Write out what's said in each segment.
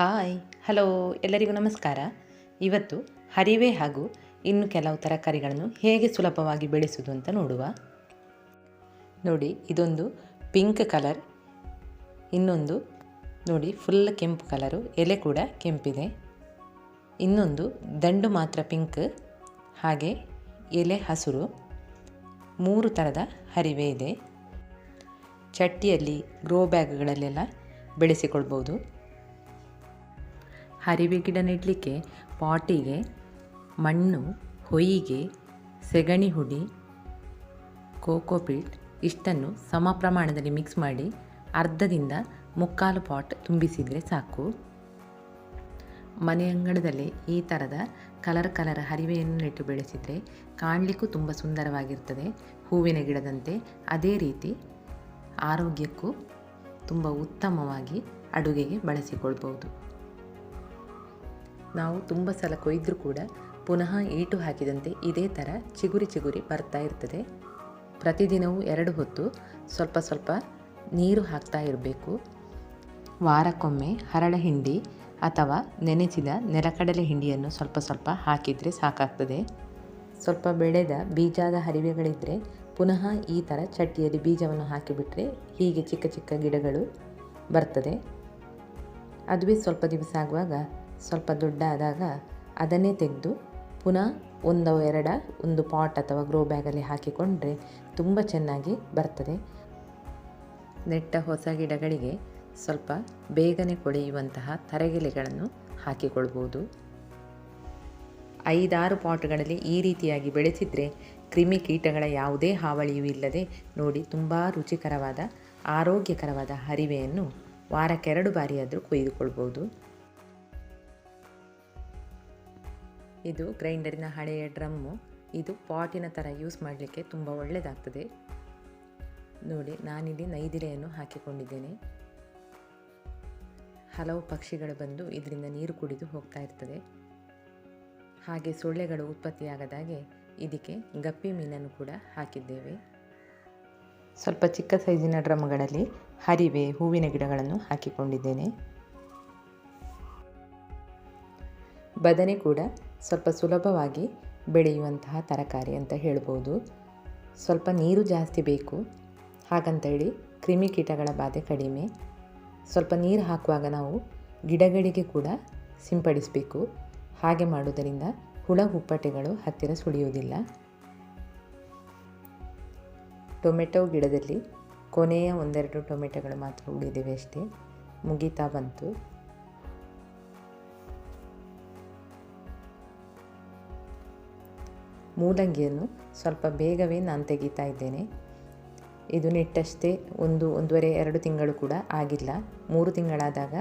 Hi, hello, ಎಲ್ಲರಿಗೂ ನಮಸ್ಕಾರ. ಇವತ್ತು ಹರಿವೆ ಹಾಗೂ ಇನ್ನು ಕೆಲವು ತರಕಾರಿಗಳನ್ನು ಹೇಗೆ ಸುಲಭವಾಗಿ ಬೆಳೆಸುವುದು ಅಂತ ನೋಡುವ. ನೋಡಿ, ಇದೊಂದು ಪಿಂಕ್ ಕಲರ್ ಇನ್ನೊಂದು ನೋಡಿ ಫುಲ್ ಕೆಂಪು ಕಲರು ಎಲೆ ಕೂಡ ಕೆಂಪಿದೆ. ಇನ್ನೊಂದು ದಂಡು ಮಾತ್ರ ಪಿಂಕ್ ಹಾಗೆ ಎಲೆ, ಹಸಿರು, ಮೂರು ಥರದ ಹರಿವೆ ಇದೆ. ಚಟ್ಟಿಯಲ್ಲಿ ಗ್ರೋ ಬ್ಯಾಗ್ಗಳಲ್ಲೆಲ್ಲ ಬೆಳೆಸಿಕೊಳ್ಬೋದು. ಹರಿವೆ ಗಿಡ ನೆಡಲಿಕ್ಕೆ ಪಾಟಿಗೆ, ಮಣ್ಣು, ಹೊಯಿಗೆ, ಸೆಗಣಿ ಹುಡಿ ಕೋಕೋಪೀಟ್ ಇಷ್ಟನ್ನು ಸಮ ಪ್ರಮಾಣದಲ್ಲಿ ಮಿಕ್ಸ್ ಮಾಡಿ ಅರ್ಧದಿಂದ ಮುಕ್ಕಾಲು ಪಾಟ್ ತುಂಬಿಸಿದರೆ ಸಾಕು. ಮನೆ ಅಂಗಳದಲ್ಲಿ ಈ ಥರದ ಕಲರ್ ಕಲರ್ ಹರಿವೆಯನ್ನು ನೆಟ್ಟು ಬೆಳೆಸಿದರೆ ಕಾಣಲಿಕ್ಕೂ ತುಂಬ ಸುಂದರವಾಗಿರ್ತದೆ. ಹೂವಿನ ಗಿಡದಂತೆ ಅದೇ ರೀತಿ ಆರೋಗ್ಯಕ್ಕೂ ತುಂಬ ಉತ್ತಮವಾಗಿ ಅಡುಗೆಗೆ ಬಳಸಿಕೊಳ್ಬೋದು ನಾವು ತುಂಬ ಸಲ ಕೊಯ್ದರೂ ಕೂಡ ಪುನಃ ಈಟು ಹಾಕಿದಂತೆ ಇದೇ ಥರ ಚಿಗುರಿ ಚಿಗುರಿ ಬರ್ತಾ ಇರ್ತದೆ. ಪ್ರತಿದಿನವೂ ಎರಡು ಹೊತ್ತು ಸ್ವಲ್ಪ ಸ್ವಲ್ಪ ನೀರು ಹಾಕ್ತಾ ಇರಬೇಕು. ವಾರಕ್ಕೊಮ್ಮೆ ಹರಳ ಹಿಂಡಿ ಅಥವಾ ನೆನೆಸಿದ ನೆಲಕಡಲೆ ಹಿಂಡಿಯನ್ನು ಸ್ವಲ್ಪ ಸ್ವಲ್ಪ ಹಾಕಿದರೆ ಸಾಕಾಗ್ತದೆ. ಸ್ವಲ್ಪ ಬೆಳೆದ ಬೀಜದ ಹರಿವೆಗಳಿದ್ದರೆ ಪುನಃ ಈ ಥರ ಚಟ್ಟಿಯಲ್ಲಿ ಬೀಜವನ್ನು ಹಾಕಿಬಿಟ್ರೆ ಹೀಗೆ ಚಿಕ್ಕ ಚಿಕ್ಕ ಗಿಡಗಳು ಬರ್ತದೆ. ಅದುವೇ ಸ್ವಲ್ಪ ದಿವಸ ಆಗುವಾಗ ಸ್ವಲ್ಪ ದೊಡ್ಡ ಆದಾಗ ಅದನ್ನೇ ತೆಗೆದು ಪುನಃ ಒಂದು ಎರಡ, ಒಂದು ಪಾಟ್ ಅಥವಾ ಗ್ರೋ ಬ್ಯಾಗಲ್ಲಿ ಹಾಕಿಕೊಂಡ್ರೆ ತುಂಬ ಚೆನ್ನಾಗಿ ಬರ್ತದೆ. ನೆಟ್ಟ ಹೊಸ ಗಿಡಗಳಿಗೆ ಸ್ವಲ್ಪ ಬೇಗನೆ ಕೊಳೆಯುವಂತಹ ತರಗೆಲೆಗಳನ್ನು ಹಾಕಿಕೊಳ್ಬೋದು. ಐದಾರು ಪಾಟ್ಗಳಲ್ಲಿ ಈ ರೀತಿಯಾಗಿ ಬೆಳೆಸಿದರೆ ಕ್ರಿಮಿ ಕೀಟಗಳ ಯಾವುದೇ ಹಾವಳಿಯೂ ಇಲ್ಲದೆ ನೋಡಿ ತುಂಬ ರುಚಿಕರವಾದ, ಆರೋಗ್ಯಕರವಾದ ಹರಿವೆಯನ್ನು ವಾರಕ್ಕೆರಡು ಬಾರಿಯಾದರೂ ಕೊಯ್ದುಕೊಳ್ಬೋದು. ಇದು ಗ್ರೈಂಡರಿನ ಹಳೆಯ ಡ್ರಮ್ಮು. ಇದು ಪಾಟಿನ ಥರ ಯೂಸ್ ಮಾಡಲಿಕ್ಕೆ ತುಂಬ ಒಳ್ಳೆಯದಾಗ್ತದೆ ನೋಡಿ, ನಾನಿಲ್ಲಿ ನೈದಿಲೆಯನ್ನು ಹಾಕಿಕೊಂಡಿದ್ದೇನೆ. ಹಲವು ಪಕ್ಷಿಗಳು ಬಂದು ಇದರಿಂದ ನೀರು ಕುಡಿದು ಹೋಗ್ತಾ ಇರ್ತದೆ. ಹಾಗೆ ಸೊಳ್ಳೆಗಳು ಉತ್ಪತ್ತಿಯಾಗದಾಗೆ ಇದಕ್ಕೆ ಗಪ್ಪಿ ಮೀನನ್ನು ಕೂಡ ಹಾಕಿದ್ದೇವೆ. ಸ್ವಲ್ಪ ಚಿಕ್ಕ ಸೈಜಿನ ಡ್ರಮ್ಗಳಲ್ಲಿ ಹರಿವೆ, ಹೂವಿನ ಗಿಡಗಳನ್ನು ಹಾಕಿಕೊಂಡಿದ್ದೇನೆ. ಬದನೆ ಕೂಡ ಸ್ವಲ್ಪ ಸುಲಭವಾಗಿ ಬೆಳೆಯುವಂತಹ ತರಕಾರಿ ಅಂತ ಹೇಳ್ಬೋದು. ಸ್ವಲ್ಪ ನೀರು ಜಾಸ್ತಿ ಬೇಕು. ಹಾಗಂತೇಳಿ ಕ್ರಿಮಿಕೀಟಗಳ ಬಾಧೆ ಕಡಿಮೆ. ಸ್ವಲ್ಪ ನೀರು ಹಾಕುವಾಗ ನಾವು ಗಿಡಗಳಿಗೆ ಕೂಡ ಸಿಂಪಡಿಸಬೇಕು. ಹಾಗೆ ಮಾಡುವುದರಿಂದ ಹುಳ ಹುಪ್ಪಟೆಗಳು ಹತ್ತಿರ ಸುಳಿಯುವುದಿಲ್ಲ. ಟೊಮೆಟೊ ಗಿಡದಲ್ಲಿ ಕೊನೆಯ ಒಂದೆರಡು ಟೊಮೆಟೊಗಳು ಮಾತ್ರ ಉಳಿದಿವೆ ಅಷ್ಟೇ. ಮುಗಿತಾ ಬಂತು. ಮೂಲಂಗಿಯನ್ನು ಸ್ವಲ್ಪ ಬೇಗವೇ ನಾನು ತೆಗಿತಾ ಇದ್ದೇನೆ. ಇದು ನೆಟ್ಟಷ್ಟೇ ಒಂದು ಒಂದೂವರೆ, ಎರಡು ತಿಂಗಳು ಕೂಡ ಆಗಿಲ್ಲ. ಮೂರು ತಿಂಗಳಾದಾಗ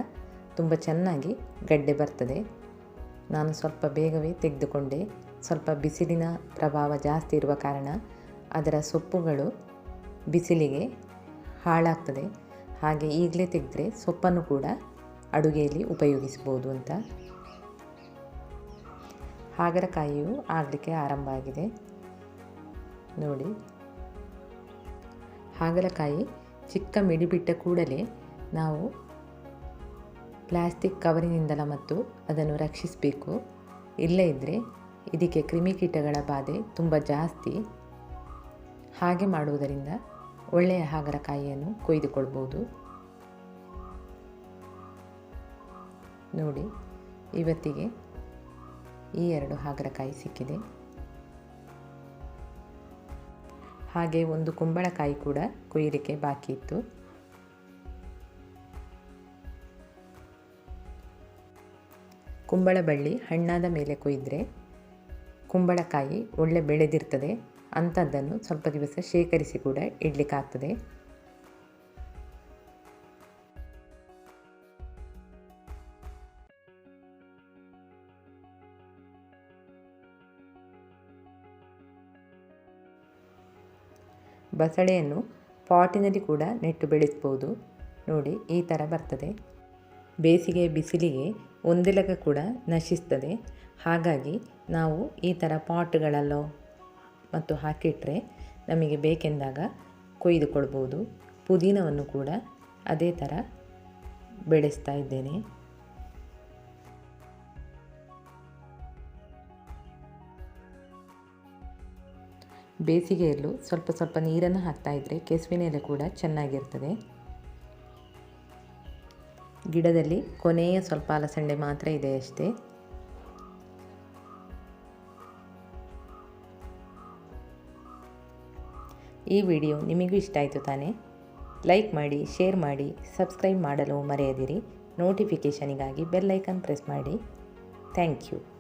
ತುಂಬ ಚೆನ್ನಾಗಿ ಗಡ್ಡೆ ಬರ್ತದೆ. ನಾನು ಸ್ವಲ್ಪ ಬೇಗವೇ ತೆಗೆದುಕೊಂಡೆ. ಸ್ವಲ್ಪ ಬಿಸಿಲಿನ ಪ್ರಭಾವ ಜಾಸ್ತಿ ಇರುವ ಕಾರಣ ಅದರ ಸೊಪ್ಪುಗಳು ಬಿಸಿಲಿಗೆ ಹಾಳಾಗ್ತದೆ. ಹಾಗೆ ಈಗಲೇ ತೆಗೆದ್ರೆ ಸೊಪ್ಪನ್ನು ಕೂಡ ಅಡುಗೆಯಲ್ಲಿ ಉಪಯೋಗಿಸ್ಬೋದು ಅಂತ ಹಾಗಲಕಾಯಿಯು ಆಗಲಿಕ್ಕೆ ಆರಂಭ ಆಗಿದೆ. ನೋಡಿ. ಹಾಗಲಕಾಯಿ ಚಿಕ್ಕ ಮಿಡಿಬಿಟ್ಟ ಕೂಡಲೇ ನಾವು ಪ್ಲಾಸ್ಟಿಕ್ ಕವರಿನಿಂದಲ ಮತ್ತು ಅದನ್ನು ರಕ್ಷಿಸಬೇಕು. ಇಲ್ಲೇ ಇದ್ದರೆ ಇದಕ್ಕೆ ಕ್ರಿಮಿಕೀಟಗಳ ಬಾಧೆ ತುಂಬ ಜಾಸ್ತಿ. ಹಾಗೆ ಮಾಡುವುದರಿಂದ ಒಳ್ಳೆಯ ಹಾಗಲಕಾಯಿಯನ್ನು ಕೊಯ್ದುಕೊಳ್ಬೋದು. ನೋಡಿ. ಇವತ್ತಿಗೆ ಈ ಎರಡು ಹಾಗಲಕಾಯಿ ಸಿಕ್ಕಿದೆ. ಹಾಗೆ ಒಂದು ಕುಂಬಳಕಾಯಿ ಕೂಡ ಕುಯ್ಯಲಿಕ್ಕೆ ಬಾಕಿ ಇತ್ತು. ಕುಂಬಳ ಬಳ್ಳಿ ಹಣ್ಣಾದ ಮೇಲೆ ಕೊಯ್ದರೆ ಕುಂಬಳಕಾಯಿ ಒಳ್ಳೆ ಬೆಳೆದಿರ್ತದೆ. ಅಂಥದ್ದನ್ನು ಸ್ವಲ್ಪ ದಿವಸ ಶೇಖರಿಸಿ ಕೂಡ ಇಡಲಿಕ್ಕಾಗ್ತದೆ. ಬಸಳೆಯನ್ನು ಪಾಟಿನಲ್ಲಿ ಕೂಡ ನೆಟ್ಟು ಬೆಳೆಸ್ಬೋದು. ನೋಡಿ, ಈ ಥರ ಬರ್ತದೆ. ಬೇಸಿಗೆ ಬಿಸಿಲಿಗೆ ಒಂದೆಲಗ ಕೂಡ ನಶಿಸ್ತದೆ. ಹಾಗಾಗಿ ನಾವು ಈ ಥರ ಪಾಟ್ಗಳಲ್ಲೋ ಮತ್ತು ಹಾಕಿಟ್ರೆ ನಮಗೆ ಬೇಕೆಂದಾಗ ಕೊಯ್ದುಕೊಳ್ಬೋದು. ಪುದೀನವನ್ನು ಕೂಡ ಅದೇ ಥರ ಬೆಳೆಸ್ತಾ ಇದ್ದೇನೆ. ಬೇಸಿಗೆಯಲ್ಲೂ ಸ್ವಲ್ಪ ಸ್ವಲ್ಪ ನೀರನ್ನು ಹಾಕ್ತಾಯಿದ್ರೆ ಕೆಸುವಿನ ಎಲೆ ಕೂಡ ಚೆನ್ನಾಗಿರ್ತದೆ. ಗಿಡದಲ್ಲಿ ಕೊನೆಯ ಸ್ವಲ್ಪ ಅಲಸಂಡೆ ಮಾತ್ರ ಇದೆ ಅಷ್ಟೇ. ಈ ವಿಡಿಯೋ ನಿಮಗೂ ಇಷ್ಟ ಆಯಿತು ತಾನೇ? ಲೈಕ್ ಮಾಡಿ, ಶೇರ್ ಮಾಡಿ, ಸಬ್ಸ್ಕ್ರೈಬ್ ಮಾಡಲು ಮರೆಯದಿರಿ. ನೋಟಿಫಿಕೇಷನಿಗಾಗಿ ಬೆಲ್ ಐಕನ್ ಪ್ರೆಸ್ ಮಾಡಿ. Thank you.